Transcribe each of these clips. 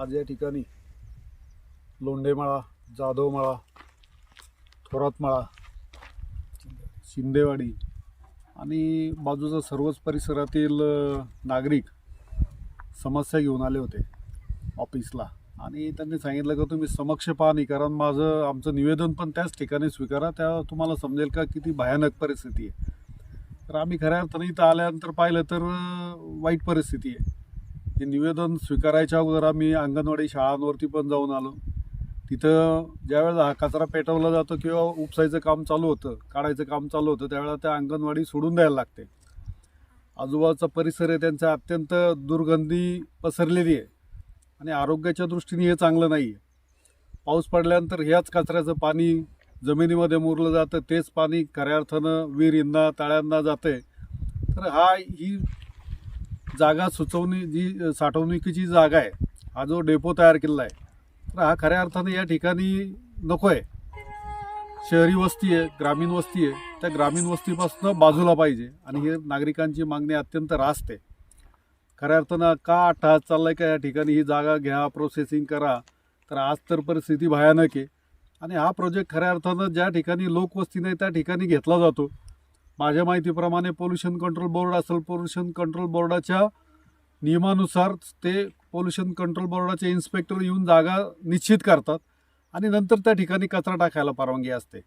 आज या ठिकाणी लोंढेमाळा जाधवमाळा थोरातमाळा शिंदेवाडी आणि बाजूचा सर्वच परिसरातील नागरिक समस्या घेऊन आले होते ऑफिसला. आणि त्यांनी सांगितलं का तुम्ही समक्ष पहा नाही कारण माझं आमचं निवेदन पण त्याच ठिकाणी स्वीकारा त्या तुम्हाला समजेल का किती भयानक परिस्थिती आहे. तर आम्ही खऱ्या अर्थाने इथं आल्यानंतर पाहिलं तर वाईट परिस्थिती आहे. हे निवेदन स्वीकारायच्या अगोदर आम्ही अंगणवाडी शाळांवरती पण जाऊन आलो. तिथं ज्यावेळेला हा कचरा पेटवला जातो किंवा उपसायचं काम चालू होतं काढायचं काम चालू होतं त्यावेळेला त्या अंगणवाडी सोडून द्यायला लागते. आजूबाजूचा परिसर आहे त्यांचा अत्यंत दुर्गंधी पसरलेली आहे. आणि आरोग्याच्या दृष्टीने हे चांगलं नाही आहे पाऊस पडल्यानंतर ह्याच कचऱ्याचं पाणी जमिनीमध्ये मुरलं जातं तेच पाणी खऱ्या अर्थानं विहिरींना तळ्यांना जाते तर हा ही जागा सुचवणी जी साठवणुकीची जागा आहे हा जो डेपो तयार केलेला आहे तर हा खऱ्या अर्थाने या ठिकाणी नको आहे. शहरी वस्ती आहे ग्रामीण वस्ती आहे त्या ग्रामीण वस्तीपासून बाजूला पाहिजे आणि हे नागरिकांची मागणी अत्यंत रास्त आहे. खऱ्या अर्थानं का अट्टहास चाललाय का या ठिकाणी ही जागा घ्या प्रोसेसिंग करा तर आज तर परिस्थिती भयानक आहे. आणि हा प्रोजेक्ट खऱ्या अर्थानं ज्या ठिकाणी लोकवस्ती नाही त्या ठिकाणी घेतला जातो. माझ्या माहितीप्रमाणे पोल्युशन कंट्रोल बोर्ड असेल पोल्युशन कंट्रोल बोर्डाच्या नियमानुसार ते पोल्युशन कंट्रोल बोर्डाचे इन्स्पेक्टर येऊन जागा निश्चित करतात आणि नंतर त्या ठिकाणी कचरा टाकायला परवानगी असते.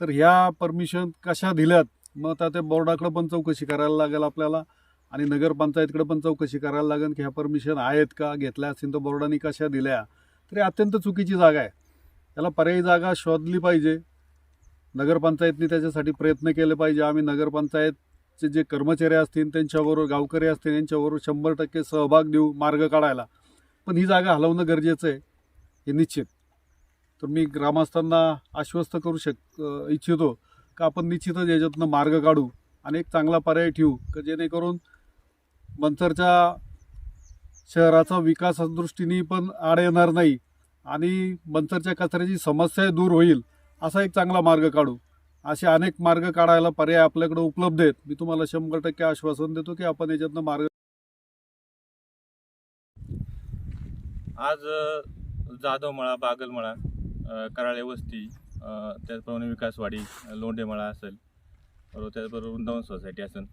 तर ह्या परमिशन कशा दिल्यात? मग आता त्या बोर्डाकडे पण चौकशी करायला लागेल आपल्याला आणि नगरपंचायतकडे पण चौकशी करायला लागेल की ह्या परमिशन आहेत का घेतल्या असतील तर बोर्डाने कशा दिल्या? तरी अत्यंत चुकीची जागा आहे. त्याला पर्यायी जागा शोधली पाहिजे. नगरपंचायतनी त्याच्यासाठी प्रयत्न केले पाहिजे. आम्ही नगरपंचायतचे जे कर्मचारी असतील त्यांच्याबरोबर गावकरी असतील यांच्याबरोबर शंभर टक्के सहभाग देऊ मार्ग काढायला. पण ही जागा हलवणं गरजेचं आहे हे निश्चित. तर मी ग्रामस्थांना आश्वस्त करू शक इच्छितो का आपण निश्चितच याच्यातनं मार्ग काढू आणि एक चांगला पर्याय ठेवू का जेणेकरून मंथरच्या शहराचा विकास दृष्टीने पण आड येणार नाही आणि मंथरच्या कचऱ्याची समस्या दूर होईल. असा एक चांगला मार्ग काढू. असे अनेक मार्ग काढायला पर्याय आपल्याकडे उपलब्ध आहेत. मी तुम्हाला शंभर टक्के आश्वासन देतो की आपण याच्यातनं मार्ग आज जाधव जाधवमळा बागलमळा कराळे वस्ती त्याचप्रमाणे विकासवाडी लोंढेमळा असेल बरोबर त्याचबरोबर वृंदावन सोसायटी असेल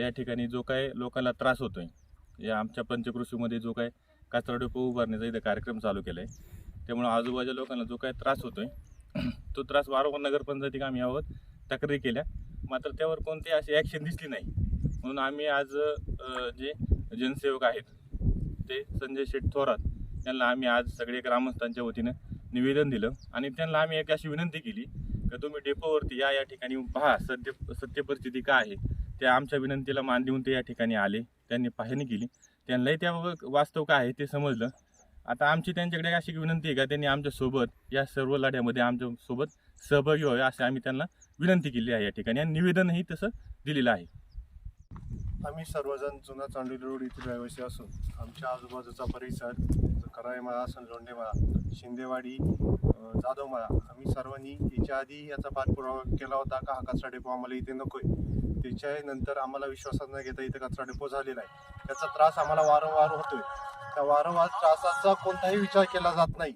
या ठिकाणी जो काय लोकांना त्रास होतो आहे या आमच्या पंचकृषीमध्ये जो काय कचरा डेपो उभारण्याचा इथं कार्यक्रम चालू केला आहे त्यामुळे आजूबाजूच्या लोकांना जो काय त्रास होतो आहे तो त्रास वारंवार नगरपंचायती आम्ही यावर तक्रारी केल्या. मात्र त्यावर कोणती अशी ॲक्शन दिसली नाही. म्हणून आम्ही आज जे जनसेवक आहेत ते संजय शेठ थोरात त्यांना आम्ही आज सगळे ग्रामस्थांच्या वतीनं निवेदन दिलं आणि त्यांना आम्ही एक अशी विनंती केली की तुम्ही डेपोवरती या या ठिकाणी पहा सत्य सत्य परिस्थिती काय आहे. त्या आमच्या विनंतीला मान देऊन ते या ठिकाणी आले त्यांनी पाहणी केली. त्यांनाही त्या वास्तव काय आहे ते समजलं. आता आमची त्यांच्याकडे अशी विनंती आहे का त्यांनी आमच्यासोबत या सर्व लढ्यामध्ये आमच्यासोबत सहभागी व्हावे अशी आम्ही त्यांना विनंती केली आहे या ठिकाणी. आणि निवेदनही तसं दिलेलं आहे. आम्ही सर्वजण जुना चांडोली रोड येथील रहिवासी असून आमच्या आजूबाजूचा परिसर करायमाळा असून लोंढेमाळा शिंदेवाडी जाधवमाळा आम्ही सर्वांनी याच्या आधी याचा पाठपुरावा केला होता का हा कचरा डेपो आम्हाला इथे नकोय. त्याच्यानंतर आम्हाला विश्वासात न घेता इथे कचरा डेपो झालेला आहे. त्याचा त्रास आम्हाला वारंवार होतोय. त्या वारंवार त्रासाचा कोणताही विचार केला जात नाही.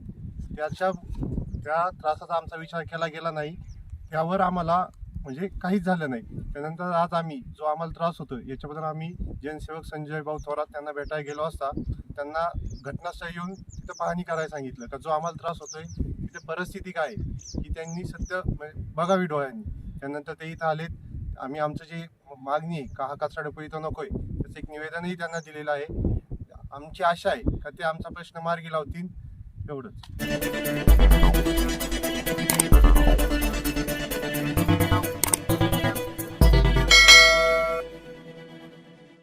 त्याच्या त्या त्रासाचा आमचा विचार केला गेला नाही. त्यावर आम्हाला म्हणजे काहीच झालं नाही. त्यानंतर आज आम्ही जो आम्हाला त्रास होतो याच्याबद्दल आम्ही जनसेवक संजय भाऊ थोरात त्यांना भेटायला गेलो असता त्यांना घटनास्थळी येऊन तिथं पाहणी करायला सांगितलं. का जो आम्हाला त्रास होतोय तिथे परिस्थिती काय आहे त्यांनी सत्य म्हणजे बघावी डोळ्यांनी. त्यानंतर ते इथं आलेत. आम्ही आमचं जे मागणी आहे का हा कचरा डोपो इथं नकोय त्याचं एक निवेदनही त्यांना दिलेलं आहे. आमची आशा आहे का ते आमचा प्रश्न मार्गी लावतील? एवढंच.